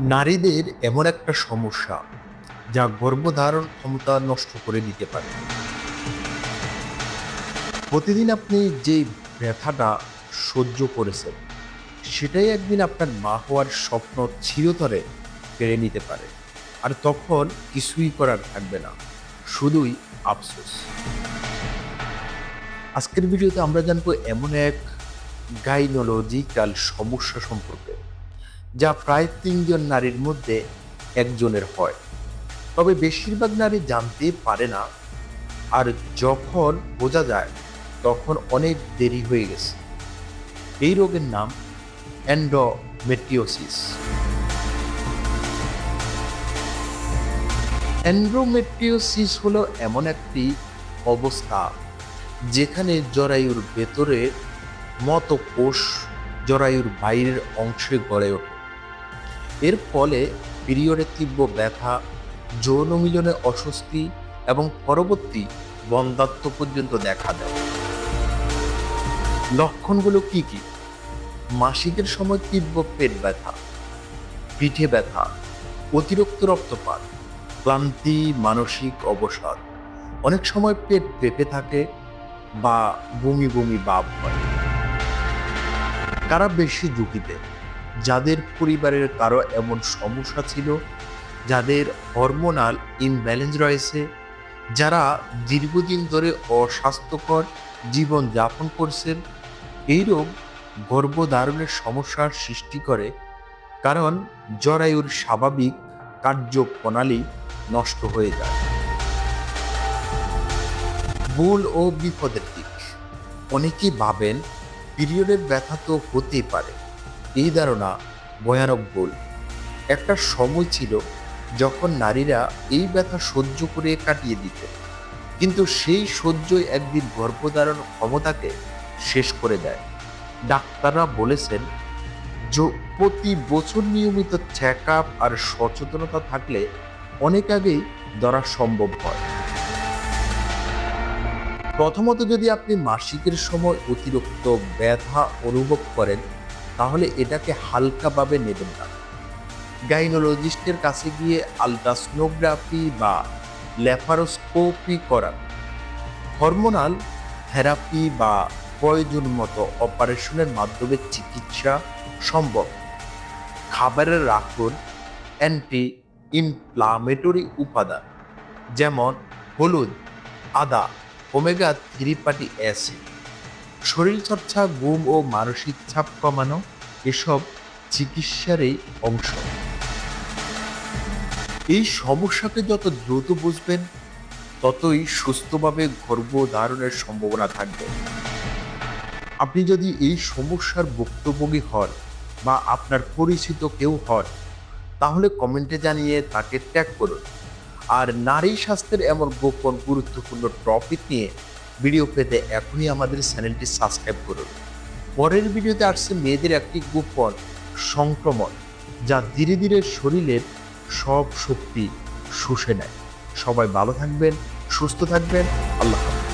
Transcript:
নারীদের এমন একটা সমস্যা যা গর্ভধারণ ক্ষমতা নষ্ট করে দিতে পারে। প্রতিদিন আপনি যে ব্যথাটা সহ্য করেছেন, সেটাই একদিন আপনার মা হওয়ার স্বপ্ন চিরতরে কেড়ে নিতে পারে। আর তখন কিছুই করার থাকবে না, শুধুই আফসোস। আজকের ভিডিওতে আমরা জানব এমন এক গাইনোলজিক্যাল সমস্যা সম্পর্কে। যা প্রায় তিনজন নারীর মধ্যে একজনের হয়। তবে বেশিরভাগ নারী জানতে পারে না। আর যখন বোঝা যায়, তখন অনেক দেরি হয়ে গেছে। এই রোগের নাম অ্যান্ড্রোমেট্রিওসিস অ্যান্ড্রোমেট্রিওসিস হলো এমন একটি অবস্থা যেখানে জরায়ুর ভেতরে মতো কোষ জরায়ুর বাইরের অংশে গড়ে ওঠে। এর ফলে পিরিয়ডে তীব্র ব্যথা, যৌন মিলনে অস্বস্তি এবং পরবর্তী বন্ধাত্ম পর্যন্ত দেখা দেয়। লক্ষণগুলো কি কি? মাসিকের সময় তীব্র পেট ব্যথা, পিঠে ব্যথা, অতিরিক্ত রক্তপাত, ক্লান্তি, মানসিক অবসাদ। অনেক সময় পেট পেঁপে থাকে বা বমি বমি ভাব হয়। কারা বেশি ঝুঁকিতে? যাদের পরিবারের কারও এমন সমস্যা ছিল, যাদের হরমোনাল ইমব্যালেন্স রয়েছে, যারা দীর্ঘদিন ধরে অস্বাস্থ্যকর জীবন যাপন করছেন, এই রোগ গর্ভধারণের সমস্যার সৃষ্টি করে, কারণ জরায়ুর স্বাভাবিক কার্যপ্রণালী নষ্ট হয়ে যায়। ভুল ও বিপদের দিক। অনেকেই ভাবেন, পিরিয়ডের ব্যথা তো হতেই পারে। এই ধারণা ভয়ানক ভুল। একটা সময় ছিল যখন নারীরা এই ব্যথা সহ্য করে কাটিয়ে দিত। কিন্তু সেই সহ্যই একদিন গর্ভধারণ ক্ষমতাকে শেষ করে দেয়। ডাক্তাররা বলেছেন প্রতি বছর নিয়মিত চেক আর সচেতনতা থাকলে অনেক আগেই ধরা সম্ভব হয়। প্রথমত যদি আপনি মাসিকের সময় অতিরিক্ত ব্যথা অনুভব করেন তাহলে এটাকে হালকাভাবে নেবেন না। গাইনোলজিস্টের কাছে গিয়ে আলট্রাসোনোগ্রাফি বা ল্যাপারোস্কোপি করা হরমোনাল থেরাপি বা প্রয়োজন মতো অপারেশনের মাধ্যমে চিকিৎসা সম্ভব। খাবারের রাখুন অ্যান্টি ইনফ্লামেটরি উপাদান, যেমন হলুদ, আদা, ওমেগা থ্রি পার্টি অ্যাসিড। শরীরচর্চা, ঘুম ও মানসিক চাপ কমানো এসব চিকিৎসারই অংশ। এই সমস্যাকে যত দ্রুত বুঝবেন, ততই সুস্থভাবে গর্ভধারণের সম্ভাবনা থাকবে। আপনি যদি এই সমস্যার ভুক্তভোগী হন বা আপনার পরিচিত কেউ হন, তাহলে কমেন্টে জানিয়ে তাকে ট্যাগ করুন। আর নারী স্বাস্থ্যের এমন গোপন গুরুত্বপূর্ণ টপিক নিয়ে ভিডিও পেতে এখনই আমাদের চ্যানেলটি সাবস্ক্রাইব করুন পরের ভিডিওতে আসছে মেয়েদের একটি গোপন সংক্রমণ, যা ধীরে ধীরে শরীরের সব শক্তি শুষে নেয় সবাই ভালো থাকবেন, সুস্থ থাকবেন, আল্লাহ হাফেজ।